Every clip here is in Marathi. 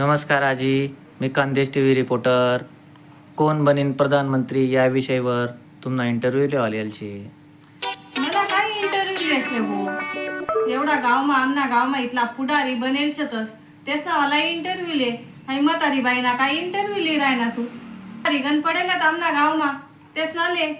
नमस्कार आजी मी कांदेश टी व्ही रिपोर्टर कोण बनेन प्रधानमंत्री या विषयावर तुम्हाला इंटरव्ह्यू लेवाल छे मला काय इंटरव्ह्यू लेस रे एवढा गावमा आमना गावमा इथला पुढारी बनेल शतस. तेच ना मला इंटरव्ह्यू ले. आणि म्हातारी बाईना काय इंटरव्ह्यू ले राय ना तू गण पडेल आमना गावमा तेच ना ले.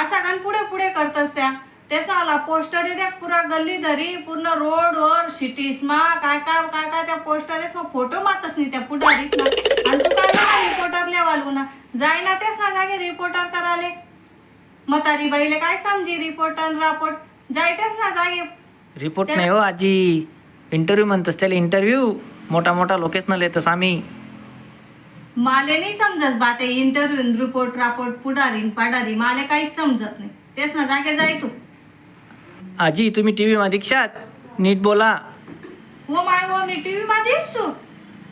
असा गण पुढे पुढे करतस त्या. तेच ना मला पोस्टर द्या पुरा गल्ली धरी पूर्ण रोड वर सिटीस मा काय काय काय काय त्या पोस्टरेस मग फोटो मातच नाही त्या पुढारीस ना. आणि तू काय म्हणा रिपोर्टर लेवालू ना? जाय ना तेच ना जागे रिपोर्टर कराले म्हातारी बाईले काय समजी रिपोर्टर रापोर्ट जायतेच ना जागे. रिपोर्ट नाही हो आजी. इंटरव्ह्यू म्हणतस त्याला इंटरव्ह्यू मोठा मोठा लोकेशनल येतस आम्ही. माले नाही समजत बा ते इंटरव्ह्यू रिपोर्ट रापोर्ट पुढारी पाडारी माले काहीच समजत नाही. तेच ना जागे जाय तू. आजी तुम्ही टी व्ही मध्ये दीक्षात? नीट बोला. हो माय हो मी टीव्ही मध्ये दिसतो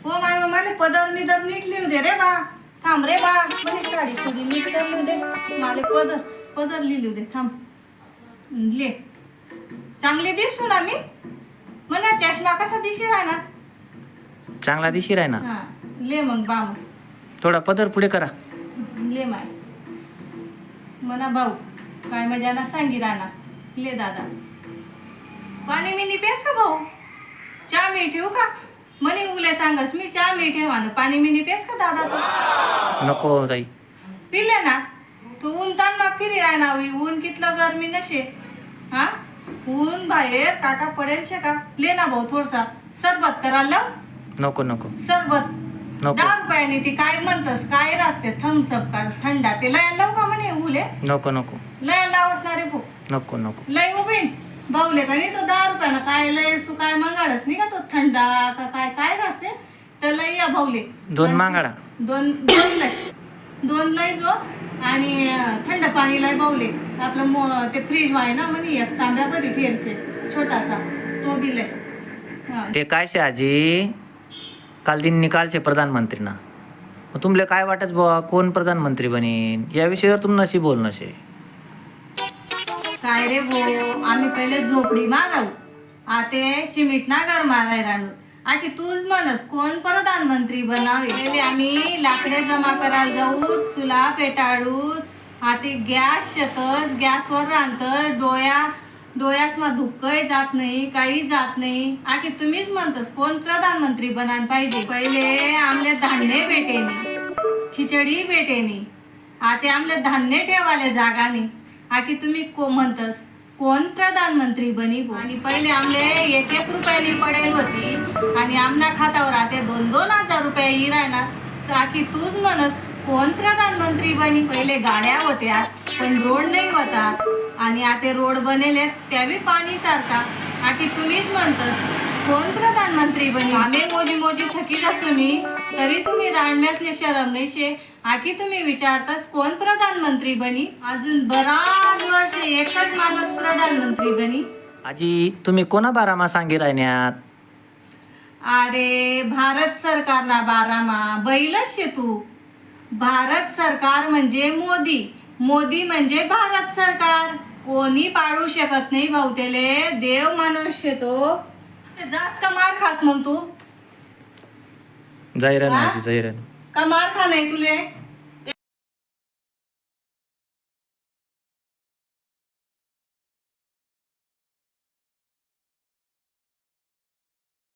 हो माय हो मला पदर निदर नीट लिहू दे रे बा. थांब रे बा. म्हणे साडी सुडी नीट तर लिहू दे. माले पदर पदर लिहू दे थांब. ले. चांगली दिसतो ना मी? म्हणा चष्मा कसा दिशी राहणार? चांगला दिशी राय ना हा ले मग बा मग. थोडा पदर पुढे करा. ले माय. म्हणा भाऊ काय मजा ना सांगी राणा ले दादा. पाणी मी निपेस का भाऊ? चहा मी ठेवू का? म्हणे उले सांगस मी चहा मी ठेवा ना पाणी मी निपेस का दादा तू? नको ताई पिले ना? तू ऊन ताण ना फिरी राहना होई ऊन कितलं गरमी नशे. हा? ऊन बाहेर काका पडेल शे का? ले ना भाऊ थोडसा. सरबत करायला लाव. नको नको. सरबत. रुपयाने ती काय म्हणतस? काय राहते थम्सअप का? थंडा ते लय लावू का म्हणे उले? नको नको. लय ना नको नको. लय उभीन भाऊले का नाही तो दहा रुपयानं काय लय तू काय मागाडस नाही का तो थंडा का काय काय राहते तर लय या भाऊले. दोन मांगाडा. दोन दोन लय दोन लय जो आणि थंड पाणी लय बावले आपलं मो ते फ्रीज आहे ना म्हणे एक तांब्या बरी ठेलशे छोटासा तो बी लय. हा. ते काय शे आजी? काल दिन निकालशे प्रधानमंत्रीना. मग तुमले काय वाटत बुवा कोण प्रधानमंत्री बनेन? या विषयावर तुम नशी बोलणं शे. काय रे भो आम्ही पहिले झोपडी माराव. आते शिमिट ना घर माराय राहणू आखी तूच म्हणस कोण प्रधानमंत्री बनावे? आम्ही लाकडे जमा करायला जाऊ चुला पेटाळूत आते गॅस शेतस गॅसवर राहतस डोया डोळ्यासमा मा धुक्कही जात नाही काही जात नाही. आखी तुम्हीच म्हणतस कोण प्रधानमंत्री बनान पाहिजे? पहिले आमले धान्य भेटेनी खिचडी भेटेनी. आते आमले धान्य ठेवाले जागानी. आखी तुम्ही को म्हणतस कोण प्रधानमंत्री बनी हो? आणि पहिले आमले एक एक रुपयानी पडेल होती आणि आमना खात्यावर आते दोन दोन हजार रुपये इरायना तर आखी तूच म्हणस कोण प्रधानमंत्री बनी? पहिले गाड्या होत्या पण रोड नाही होता. आणि आता रोड बनेले त्या बी पाणी सारखा. आखी तुम्हीच म्हणतस कोण प्रधानमंत्री बनी? आम्ही मोजी मोजी थकीत असू मी तरी तुम्ही रांडण्यासले शरम नाही शे आखी तुम्ही विचारतास कोण प्रधानमंत्री बनी? अजून बरा वर्ष एकच माणूस प्रधानमंत्री बनी. आजी तुम्ही कोणा बारामा सांगी राहण्यात? अरे भारत सरकारना बारामा बैलच शे तू. भारत सरकार म्हणजे मोदी. मोदी म्हणजे भारत सरकार. कोणी पाडू शकत नाही भाऊ त्याले. देव माणूस शे तो. जास्त का मार खास मग तू. जाहिरान? आजी जाहिरान का मार खा नाही तुले?